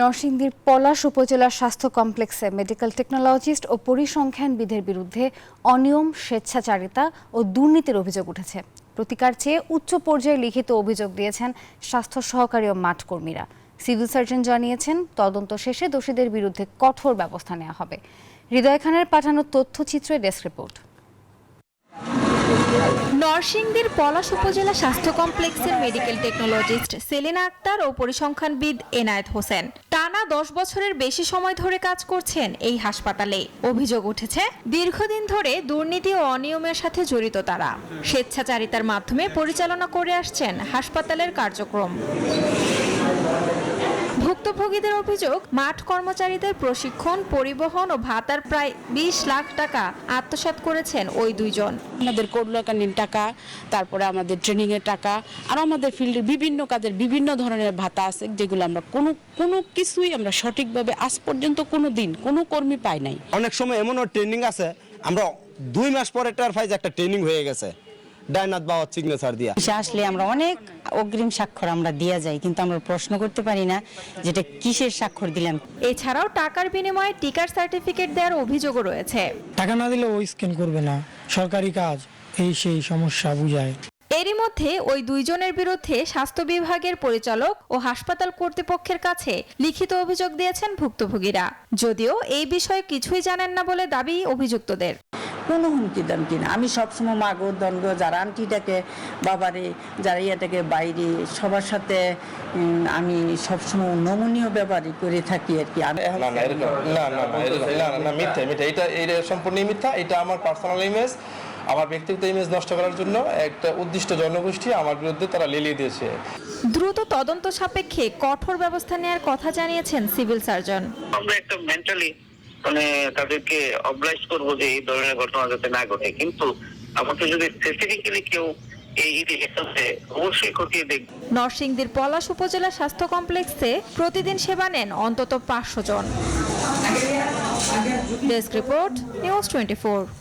নরসিংদীর পলাশ উপজেলা স্বাস্থ্য কমপ্লেক্সে মেডিকেল টেকনোলজিস্ট ও পরিসংখ্যান পরিসংখ্যানবিদের বিরুদ্ধে অনিয়ম, স্বেচ্ছাচারিতা ও দুর্নীতির অভিযোগ উঠেছে। প্রতিকার চেয়ে উচ্চ পর্যায়ে লিখিত অভিযোগ দিয়েছেন স্বাস্থ্য সহকারী ও মাঠ কর্মীরা। সিভিল সার্জন জানিয়েছেন, তদন্ত শেষে দোষীদের বিরুদ্ধে কঠোর ব্যবস্থা নেওয়া হবে। হৃদয় খানের পাঠানো তথ্যচিত্রে ডেস্ক রিপোর্ট। নরসিংদীর পলাশ উপজেলা স্বাস্থ্য কমপ্লেক্সের মেডিকেল টেকনোলজিস্ট সেলিনা আক্তার ও পরিসংখ্যানবিদ এনায়েত হোসেন। টানা দশ বছরের বেশি সময় ধরে কাজ করছেন এই হাসপাতালে। অভিযোগ উঠেছে, দীর্ঘদিন ধরে দুর্নীতি ও অনিয়মের সাথে জড়িত তারা। স্বেচ্ছাচারিতার মাধ্যমে পরিচালনা করে আসছেন হাসপাতালের কার্যক্রম। ভুক্তভোগীদের অভিযোগ মাঠ কর্মচারীদের প্রশিক্ষণ পরিবহন ও ভাতার প্রায় বিশ লাখ টাকা আত্মসাৎ করেছেন ওই দুইজন। আমাদের কোডলাকালীন টাকা তারপরে আমাদের ট্রেনিংয়ের টাকা আর আমাদের ফিল্ডের বিভিন্ন কাজের বিভিন্ন ধরনের ভাতা আছে যেগুলো আমরা কোনো কোনো কিছুই আমরা সঠিকভাবে আজ পর্যন্ত কোনো দিন কোনো কর্মী পাই নাই। অনেক সময় এমনও ট্রেনিং আছে আমরা দুই মাস পরে টার ফাইজ একটা ট্রেনিং হয়ে গেছে। ডায়নাথ বাবার সিগনেচার দিয়া। সে আসলে আমরা অনেক অগ্রিম স্বাক্ষর আমরা দিয়া যাই কিন্তু আমরা প্রশ্ন করতে পারি না যেটা কিসের স্বাক্ষর দিলাম এছাড়াও টাকার বিনিময়ে টিকার সার্টিফিকেট দেওয়ার অভিযোগও রয়েছে। টাকা না দিলে ও স্ক্যান করবে না। সরকারি কাজ এই সেই সমস্যা বুঝায়। এরই মধ্যে ওই দুইজনের বিরুদ্ধে স্বাস্থ্য বিভাগের পরিচালক ও হাসপাতাল কর্তৃপক্ষের কাছে লিখিত অভিযোগ দিয়েছেন ভুক্তভোগীরা। যদিও এই বিষয়ে কিছুই জানেন না বলে দাবি অভিযুক্তদের। কোনো হুমকি দামকি না আমি সবসময় মাগো দণ্ড যারা আন্টিটাকে বাবারে যারা ইয়াটাকে বাইরে সবার সাথে আমি সবসময় নমনীয় ব্যবহারই করে থাকি আর কি। আমি না না না না না এরকম না না না মিথ্যা মিথ্যা। এটা এটা সম্পূর্ণ মিথ্যা এটা আমার পার্সোনাল ইমেজ আমার ব্যক্তিগত ইমেজ নষ্ট করার জন্য একটা উদ্দিষ্ট জনগোষ্ঠী আমার বিরুদ্ধে তারা লেলিয়ে দিয়েছে। দ্রুত তদন্ত সাপেক্ষে কঠোর ব্যবস্থা নেওয়ার কথা জানিয়েছেন সিভিল সার্জন। আমরা একটা মেন্টালি মানে তাদেরকে অবলাইজ করব যে এই ধরনের ঘটনা যাতে না ঘটে। কিন্তু আমাকে যদি স্পেসিফিক্যালি কেউ নরসিংদীর পলাশ উপজেলা স্বাস্থ্য কমপ্লেক্সে প্রতিদিন সেবা নেন অন্তত পাঁচশো জন। Desk report, news twenty